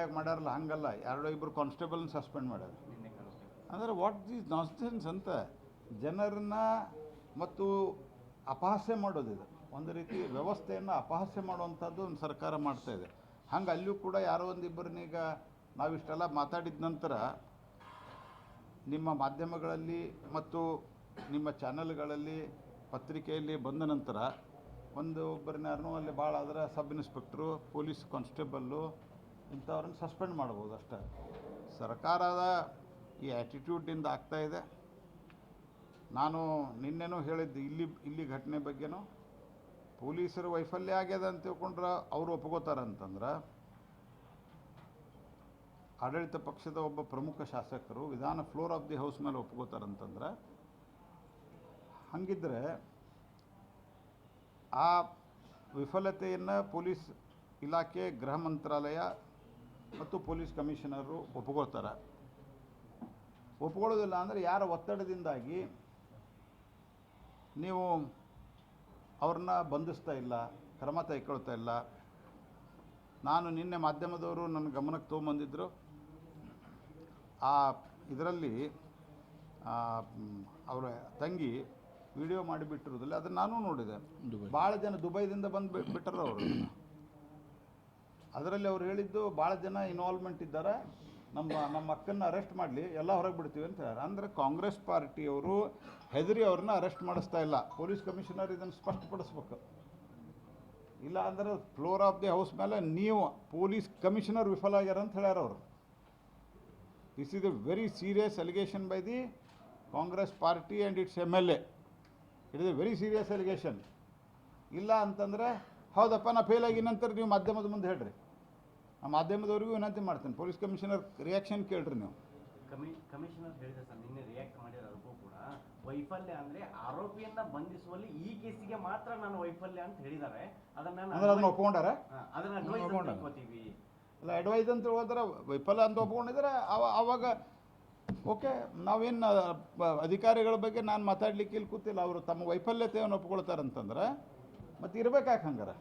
ಹುಬ್ಬಳ್ಳಿಯಾಗ ಮಾಡ್ಯಾರಲ್ಲ, ಹಂಗಲ್ಲ. ಎರಡೋ ಇಬ್ಬರು ಕಾನ್ಸ್ಟೇಬಲ್ನ ಸಸ್ಪೆಂಡ್ ಮಾಡ್ಯಾರ. ಅಂದರೆ ವಾಟ್ ಈಸ್ ನಾನ್ಸೆನ್ಸ್ ಅಂತ ಜನರನ್ನ ಮತ್ತು ಅಪಹಾಸ್ಯ ಮಾಡೋದಿದೆ ಒಂದು ರೀತಿ ವ್ಯವಸ್ಥೆಯನ್ನು ಅಪಹಾಸ್ಯ ಮಾಡುವಂಥದ್ದು ಒಂದು ಸರ್ಕಾರ ಮಾಡ್ತಾ ಇದೆ. ಹಂಗೆ ಅಲ್ಲಿಯೂ ಕೂಡ ಯಾರೋ ಒಂದಿಬ್ಬರನ್ನೀಗ ನಾವಿಷ್ಟೆಲ್ಲ ಮಾತಾಡಿದ ನಂತರ ನಿಮ್ಮ ಮಾಧ್ಯಮಗಳಲ್ಲಿ ಮತ್ತು ನಿಮ್ಮ ಚಾನಲ್ಗಳಲ್ಲಿ ಪತ್ರಿಕೆಯಲ್ಲಿ ಬಂದ ನಂತರ ಒಂದು ಒಬ್ಬರನ್ನ ಯಾರನ್ನೂ ಅಲ್ಲಿ ಭಾಳ ಆದರೆ ಸಬ್ ಇನ್ಸ್ಪೆಕ್ಟ್ರು ಪೊಲೀಸ್ ಕಾನ್ಸ್ಟೇಬಲ್ಲು ಇಂಥವ್ರನ್ನ ಸಸ್ಪೆಂಡ್ ಮಾಡ್ಬೋದು ಅಷ್ಟೇ. ಸರ್ಕಾರದ ಈ ಆ್ಯಟಿಟ್ಯೂಡಿಂದ ಇದೆ ನಾನು ನಿನ್ನೆನೂ ಹೇಳಿದ್ದು, ಇಲ್ಲಿ ಇಲ್ಲಿ ಘಟನೆ ಬಗ್ಗೆನೂ ಪೊಲೀಸರು ವೈಫಲ್ಯ ಆಗ್ಯದ ಅಂತ ತಿಳ್ಕೊಂಡ್ರೆ ಅವರು ಒಪ್ಕೋತಾರಂತಂದ್ರೆ ಆಡಳಿತ ಪಕ್ಷದ ಒಬ್ಬ ಪ್ರಮುಖ ಶಾಸಕರು ವಿಧಾನ ಫ್ಲೋರ್ ಆಫ್ ದಿ ಹೌಸ್ ಮೇಲೆ ಒಪ್ಕೋತಾರಂತಂದ್ರೆ ಹಂಗಿದ್ರೆ ಆ ವಿಫಲತೆಯನ್ನು ಪೊಲೀಸ್ ಇಲಾಖೆ ಗೃಹ ಮಂತ್ರಾಲಯ ಮತ್ತು ಪೊಲೀಸ್ ಕಮಿಷನರು ಒಪ್ಕೊಳ್ತಾರೆ. ಒಪ್ಕೊಳ್ಳೋದಿಲ್ಲ ಅಂದರೆ ಯಾರ ಒತ್ತಡದಿಂದಾಗಿ ನೀವು ಅವ್ರನ್ನ ಬಂಧಿಸ್ತಾ ಇಲ್ಲ ಕ್ರಮ ತೆಗೆಕೊಳ್ತಾ ಇಲ್ಲ. ನಾನು ನಿನ್ನೆ ಮಾಧ್ಯಮದವರು ನನ್ನ ಗಮನಕ್ಕೆ ತೊಗೊಂಬಂದಿದ್ದರು ಆ ಇದರಲ್ಲಿ ಅವರ ತಂಗಿ ವಿಡಿಯೋ ಮಾಡಿಬಿಟ್ಟಿರೋದಿಲ್ಲ ಅದನ್ನು ನಾನು ನೋಡಿದೆ. ಭಾಳ ಜನ ದುಬೈದಿಂದ ಬಂದು ಬಿಟ್ಟರು ಅವರು. ಅದರಲ್ಲಿ ಅವ್ರು ಹೇಳಿದ್ದು ಭಾಳ ಜನ ಇನ್ವಾಲ್ವ್ಮೆಂಟ್ ಇದ್ದಾರೆ. ನಮ್ಮ ನಮ್ಮ ಅಕ್ಕನ್ನ ಅರೆಸ್ಟ್ ಮಾಡಲಿ, ಎಲ್ಲ ಹೊರಗೆ ಬಿಡ್ತೀವಿ ಅಂತ ಹೇಳ್ಯಾರ. ಅಂದರೆ ಕಾಂಗ್ರೆಸ್ ಪಾರ್ಟಿಯವರು ಹೆದರಿ ಅವ್ರನ್ನ ಅರೆಸ್ಟ್ ಮಾಡಿಸ್ತಾ ಇಲ್ಲ. ಪೊಲೀಸ್ ಕಮಿಷನರ್ ಇದನ್ನು ಸ್ಪಷ್ಟಪಡಿಸ್ಬೇಕು. ಇಲ್ಲ ಅಂದ್ರೆ ಫ್ಲೋರ್ ಆಫ್ ದಿ ಹೌಸ್ ಮೇಲೆ ನೀವು ಪೊಲೀಸ್ ಕಮಿಷನರ್ ವಿಫಲ ಆಗ್ಯಾರ ಅಂತ ಹೇಳ್ಯಾರ ಅವರು. This is a very serious allegation by the Congress party and it's M L A it is a very serious allegation ಇಲ್ಲ ಅಂತಂದರೆ ಹೌದಪ್ಪ ನಾ ಫೇಲ್ ಆಗಿ ನಂತರ ನೀವು ಮಾಧ್ಯಮದ ಮುಂದೆ ಹೇಳ್ರಿ. ಆ ಮಾಧ್ಯಮದವರಿಗೂ ವಿನಂತಿ ಮಾಡ್ತೇನೆ. ಪೊಲೀಸ್ ಕಮಿಷನರ್ ರಿಯಾಕ್ಷನ್ ಕೇಳ್ರಿ ನೀವು. ಕಮಿ ಕಮಿಷನರ್ ಹೇಳಿದೆ ಸರ್ ನಿನ್ನೆ ರಿಯಾಕ್ಟ್ ಮಾಡಿರೋದಕ್ಕೂ ಕೂಡ. ವೈಫಲ್ಯ ಅಂದ್ರೆ ಆರೋಪಿಯನ್ನ ಬಂಧಿಸುವಲ್ಲಿ ಈ ಕೇಸಿಗೆ ಮಾತ್ರ ನಾನು ವೈಫಲ್ಯ ಅಂತ ಹೇಳಿದ್ದಾರೆ. ಅದನ್ನ ಅದನ್ನ ಒಪ್ಕೊಂಡಾರ? ಅದನ್ನ. ತಿಳ್ಕೊತೀವಿ. ಅಲ್ಲ ಅಡ್ವೈಸ್ ಅಂತ ಹೋದ್ರೆ ವೈಫಲ್ಯ ಅಂತ ಒಪ್ಕೊಂಡಿದ್ರೆ ಅವ ಅವಾಗ ಓಕೆ ನಾವೇನು ಅಧಿಕಾರಿಗಳ ಬಗ್ಗೆ ನಾನು ಮಾತಾಡ್ಲಿಕ್ಕೆ ಇಲ್ಲಿ ಕೂತಿಲ್ಲ. ಅವರು ತಮ್ಮ ವೈಫಲ್ಯತೆಯನ್ನು ಒಪ್ಕೊಳ್ತಾರಂತಂದ್ರೆ ಮತ್ತು ಇರ್ಬೇಕಾಕೆ ಹಂಗಾರೆ?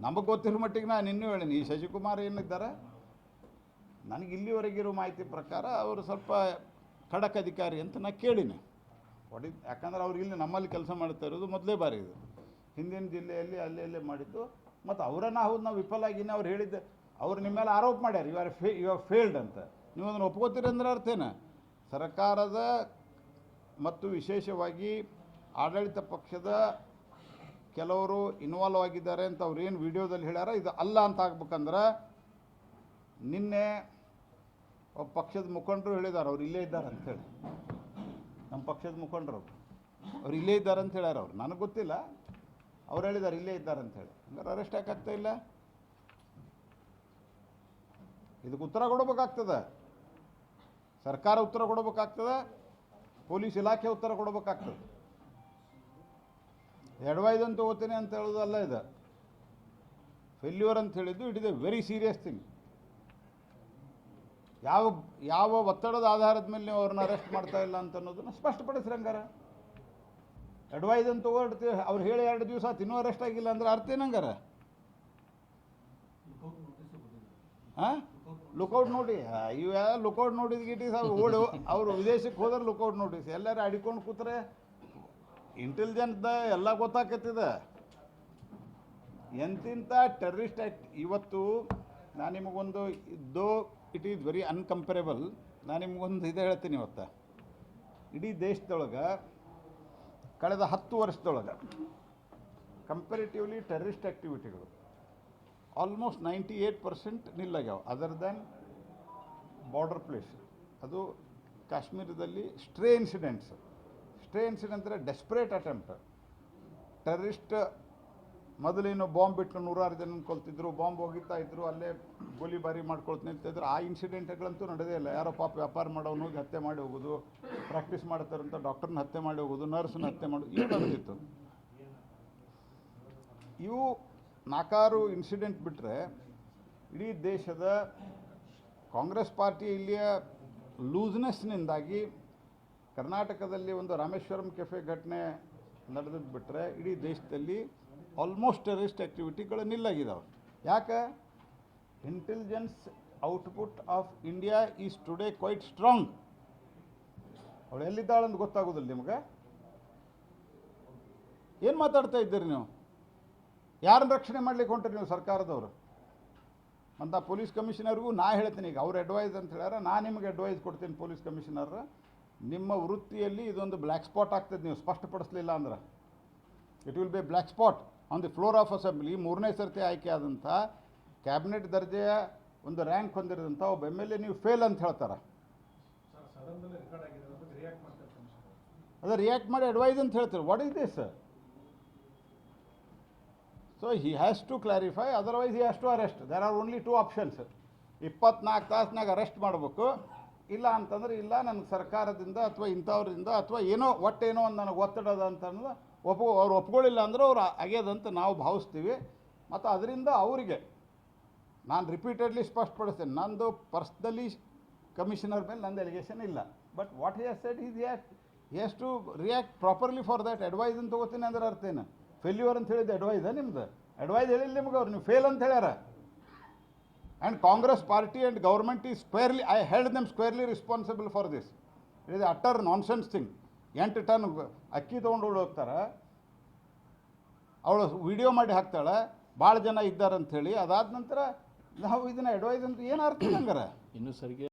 ನಮಗೆ ಗೊತ್ತಿರೋ ಮಟ್ಟಿಗೆ ನಾನು ಇನ್ನೂ ಹೇಳೀನಿ. ಈ ಶಶಿಕುಮಾರ್ ಏನಿದ್ದಾರೆ? ನನಗೆ ಇಲ್ಲಿವರೆಗಿರೋ ಮಾಹಿತಿ ಪ್ರಕಾರ ಅವರು ಸ್ವಲ್ಪ ಖಡಕ್ ಅಧಿಕಾರಿ ಅಂತ ನಾ ಕೇಳಿನಿ. ಹೊಡಿ, ಯಾಕಂದ್ರೆ ಅವ್ರು ಇಲ್ಲಿ ನಮ್ಮಲ್ಲಿ ಕೆಲಸ ಮಾಡ್ತಾ ಇರೋದು ಮೊದಲೇ ಬಾರಿ ಇದು. ಹಿಂದಿನ ಜಿಲ್ಲೆಯಲ್ಲಿ ಅಲ್ಲಿ ಅಲ್ಲೇ ಮಾಡಿದ್ದು. ಮತ್ತು ಅವರನ್ನ ಹೌದು ನಾವು ವಿಫಲ ಆಗಿನ ಅವ್ರು ಹೇಳಿದ್ದೆ. ಅವ್ರು ನಿಮ್ಮ ಮೇಲೆ ಆರೋಪ ಮಾಡ್ಯಾರ. ಯು ಫೇ ಯು ಫೇಲ್ಡ್ ಅಂತ. ನೀವು ಅದನ್ನು ಒಪ್ಕೋತೀರಿ ಅಂದ್ರೆ ಅರ್ಥ ಸರ್ಕಾರದ ಮತ್ತು ವಿಶೇಷವಾಗಿ ಆಡಳಿತ ಪಕ್ಷದ ಕೆಲವರು ಇನ್ವಾಲ್ವ್ ಆಗಿದ್ದಾರೆ ಅಂತ ಅವ್ರು ಏನು ವಿಡಿಯೋದಲ್ಲಿ ಹೇಳ್ಯಾರ, ಇದು ಅಲ್ಲ ಅಂತ ಆಗ್ಬೇಕಂದ್ರೆ ನಿನ್ನೆ ಒಬ್ಬ ಪಕ್ಷದ ಮುಖಂಡರು ಹೇಳಿದ್ದಾರೆ ಅವ್ರು ಇಲ್ಲೇ ಇದ್ದಾರೆ ಅಂಥೇಳಿ ನಮ್ಮ ಪಕ್ಷದ ಮುಖಂಡರು ಅವ್ರು. ಇಲ್ಲೇ ಇದ್ದಾರೆ ಅಂತ ಹೇಳ್ಯಾರ ಅವ್ರು. ನನಗೆ ಗೊತ್ತಿಲ್ಲ. ಅವ್ರು ಹೇಳಿದ್ದಾರೆ ಇಲ್ಲೇ ಇದ್ದಾರೆ ಅಂತೇಳಿ ಹಂಗಾರೆ ಅರೆಸ್ಟ್ ಯಾಕಾಗ್ತಾ ಇಲ್ಲ? ಇದಕ್ಕೆ ಉತ್ತರ ಕೊಡಬೇಕಾಗ್ತದೆ? ಸರ್ಕಾರ ಉತ್ತರ ಕೊಡಬೇಕಾಗ್ತದೆ? ಪೊಲೀಸ್ ಇಲಾಖೆ ಉತ್ತರ ಕೊಡಬೇಕಾಗ್ತದೆ? ಎಡವೈದು ಅಂತ ತಗೋತೀನಿ ಅಂತ ಹೇಳೋದಲ್ಲ ಇದು. ಫೇಲ್ಯೂರ್ ಅಂತ ಹೇಳಿದ್ದು it is a very serious thing. ಯಾವ ಯಾವ ಒತ್ತಡದ ಆಧಾರದ ಮೇಲೆ ನೀವು ಅವ್ರನ್ನ ಅರೆಸ್ಟ್ ಮಾಡ್ತಾ ಇಲ್ಲ ಅಂತ ಅನ್ನೋದನ್ನ ಸ್ಪಷ್ಟಪಡಿಸ್ರಿ ಹಂಗಾರ. ಅಡ್ವೈಸ್ ಅಂತ ತಗೊಳ್ತೀವಿ ಅವ್ರು ಹೇಳಿ ಎರಡು ದಿವಸ ತಿನ್ನೋ ಅರೆಸ್ಟ್ ಆಗಿಲ್ಲ ಅಂದ್ರೆ ಅರ್ಥ ಏನಂಗಾರ ಹಾಂ ಲುಕೌಟ್ ನೋಡಿ ಇವೆಲ್ಲ ಲುಕೌಟ್ ನೋಟಿಸ್ ಗಿಟೀಸ್ ಅವ್ರು ಓಡು, ಅವರು ವಿದೇಶಕ್ಕೆ ಹೋದ್ರೆ ಲುಕೌಟ್ ನೋಟಿಸ್ ಎಲ್ಲರೂ ಅಡಿಕೊಂಡು ಕೂತ್ರೆ ಇಂಟೆಲಿಜೆನ್ಸ್ದ ಎಲ್ಲ ಗೊತ್ತಾಕತ್ತಿದೆ. ಎಂತಿಂಥ ಟೆರರಿಸ್ಟ್ ಆ್ಯಕ್ಟ್ ಇವತ್ತು ನಾನು ನಿಮಗೊಂದು ದೋ ಇಟ್ ಈಸ್ ವೆರಿ ಅನ್ಕಂಪರೇಬಲ್. ನಾನು ನಿಮಗೊಂದು ಇದು ಹೇಳ್ತೀನಿ ಇವತ್ತು. ಇಡೀ ದೇಶದೊಳಗೆ ಕಳೆದ ಹತ್ತು ವರ್ಷದೊಳಗೆ ಕಂಪೇರಿಟಿವ್ಲಿ ಟೆರರಿಸ್ಟ್ ಆ್ಯಕ್ಟಿವಿಟಿಗಳು ಆಲ್ಮೋಸ್ಟ್ ನೈಂಟಿ ಏಯ್ಟ್ ಪರ್ಸೆಂಟ್ ನಿಲ್ಲಾಗ್ಯಾವ. ಅದರ್ ದ್ಯಾನ್ ಬಾರ್ಡರ್ ಪ್ಲೇಸ್ ಅದು ಕಾಶ್ಮೀರದಲ್ಲಿ ಸ್ಟ್ರೇ ಇನ್ಸಿಡೆಂಟ್ಸ್ ಸ್ಟ್ರೇ ಇನ್ಸಿಡೆಂಟ್ ಅಂದರೆ ಡೆಸ್ಪರೇಟ್ ಅಟೆಂಪ್ಟ್ ಟೆರರಿಸ್ಟ್ ಮೊದಲೇನು ಬಾಂಬ್ ಬಿಟ್ಟು ನೂರಾರು ಜನ ಕೊಲ್ತಿದ್ರು ಬಾಂಬ್ ಹೋಗಿತ್ತಾ ಇದ್ರು, ಅಲ್ಲೇ ಗೋಲಿಬಾರಿ ಮಾಡ್ಕೊಳ್ತಾ ನಿಂತಿದ್ರು. ಆ ಇನ್ಸಿಡೆಂಟ್ಗಳಂತೂ ನಡೆದೇ ಇಲ್ಲ. ಯಾರೋ ಪಾಪ ವ್ಯಾಪಾರ ಮಾಡೋನು ಹೋಗಿ ಹತ್ಯೆ ಮಾಡಿ ಹೋಗೋದು ಪ್ರಾಕ್ಟೀಸ್ ಮಾಡ್ತಾರಂತ ಡಾಕ್ಟರ್ನ ಹತ್ಯೆ ಮಾಡಿ ಹೋಗೋದು ನರ್ಸ್ನ ಹತ್ಯೆ ಮಾಡೋದು ಇವು ನಡೆದಿತ್ತು. ಇವು ನಾಲ್ಕಾರು ಇನ್ಸಿಡೆಂಟ್ ಬಿಟ್ಟರೆ ಇಡೀ ದೇಶದ ಕಾಂಗ್ರೆಸ್ ಪಾರ್ಟಿ ಇಲ್ಲಿಯ ಲೂಸ್ನೆಸ್ನಿಂದಾಗಿ ಕರ್ನಾಟಕದಲ್ಲಿ ಒಂದು ರಾಮೇಶ್ವರಂ ಕೆಫೆ ಘಟನೆ ನಡೆದದ್ದು ಬಿಟ್ಟರೆ ಇಡೀ ದೇಶದಲ್ಲಿ ಆಲ್ಮೋಸ್ಟ್ ಟೆರರಿಸ್ಟ್ ಆ್ಯಕ್ಟಿವಿಟಿಗಳು ನಿಲ್ಲಾಗಿದ್ದಾವೆ ಯಾಕೆ? Intelligence output of India is today quite strong ಅವಳು ಅಂತ ಗೊತ್ತಾಗೋದಿಲ್ಲ ನಿಮಗೆ? ಏನು ಮಾತಾಡ್ತಾ ಇದ್ದೀರಿ ನೀವು? ಯಾರನ್ನ ರಕ್ಷಣೆ ಮಾಡ್ಲಿಕ್ಕೆ ಹೊಂಟ್ರಿ ನೀವು ಸರ್ಕಾರದವರು? ಅಂತ ಪೊಲೀಸ್ ಕಮಿಷನರ್ಗೂ ನಾ ಹೇಳ್ತೀನಿ ಈಗ, ಅವ್ರು ಅಡ್ವೈಸ್ ಅಂತ ಹೇಳ್ಯಾರ ನಾನು ನಿಮಗೆ ಅಡ್ವೈಸ್ ಕೊಡ್ತೀನಿ ಪೊಲೀಸ್ ಕಮಿಷನರ್. ನಿಮ್ಮ ವೃತ್ತಿಯಲ್ಲಿ ಇದೊಂದು ಬ್ಲ್ಯಾಕ್ ಸ್ಪಾಟ್ ಆಗ್ತದೆ, ನೀವು ಸ್ಪಷ್ಟಪಡಿಸಲಿಲ್ಲ ಅಂದ್ರೆ. It will be black spot on the floor of assembly ಮೂರನೇ ಸರ್ತಿ ಆಯ್ಕೆ ಆದಂಥ ಕ್ಯಾಬಿನೆಟ್ ದರ್ಜೆಯ ಒಂದು ರ್ಯಾಂಕ್ ಹೊಂದಿರೋದಂಥ ಒಬ್ಬ ಎಂ ಎಲ್ ಎ ನೀವು ಫೇಲ್ ಅಂತ ಹೇಳ್ತಾರೆ. ಅದೇ ರಿಯಾಕ್ಟ್ ಮಾಡಿ ಅಡ್ವೈಸ್ ಅಂತ ಹೇಳ್ತಾರೆ. What is this so he has to clarify otherwise he has to arrest there are only two options ಇಪ್ಪತ್ನಾಲ್ಕು ತಾಸಿನಾಗ ಅರೆಸ್ಟ್ ಮಾಡಬೇಕು. ಇಲ್ಲ ಅಂತಂದ್ರೆ ಇಲ್ಲ, ನನಗೆ ಸರ್ಕಾರದಿಂದ ಅಥವಾ ಇಂಥವ್ರಿಂದ ಅಥವಾ ಏನೋ ಒಟ್ಟೇನೋ ಒಂದು ನನಗೆ ಒತ್ತಡ ಅದ ಅಂತ ಅನ್ನೋದು ಒಪ್ಕೊ ಅವ್ರು ಒಪ್ಕೊಳ್ಳಿಲ್ಲ ಅಂದ್ರೆ ಅವ್ರು ಆಗ್ಯದಂತ ನಾವು ಭಾವಿಸ್ತೀವಿ. ಮತ್ತು ಅದರಿಂದ ಅವರಿಗೆ ನಾನು ರಿಪೀಟೆಡ್ಲಿ ಸ್ಪಷ್ಟಪಡಿಸ್ತೇನೆ, ನಂದು ಪರ್ಸ್ನಲಿ ಕಮಿಷನರ್ ಮೇಲೆ ನಂದು ಎಲಿಗೇಷನ್ ಇಲ್ಲ. But what he said is react he has to react properly for that advice ಅಂತ ತೊಗೋತೀನಿ ಅಂದ್ರೆ ಅರ್ಥ ಏನು? ಫೇಲ್ಯೂರ್ ಅಂತ ಹೇಳಿದ್ದು ಅಡ್ವೈಸ ನಿಮ್ದು? ಅಡ್ವೈಸ್ ಹೇಳಿಲ್ಲ ನಿಮ್ಗೆ ಅವ್ರು, ನೀವು ಫೇಲ್ ಅಂತ ಹೇಳ್ಯಾರ? And Congress party and government is squarely I held them squarely responsible for this it is utter nonsense thing ಎಂಟು ಟನ್ ಅಕ್ಕಿ ತೊಗೊಂಡು ಹೋಗ್ತಾರೆ. ಅವಳು ವಿಡಿಯೋ ಮಾಡಿ ಹಾಕ್ತಾಳೆ. ಭಾಳ ಜನ ಇದ್ದಾರೆ ಅಂಥೇಳಿ ಅದಾದ ನಂತರ ನಾವು ಇದನ್ನು ಅಡ್ವೈಸ್ ಅಂತ ಏನು ಅರ್ಥ ಹಂಗಾರೆ ಇನ್ನು ಸರಿಗೆ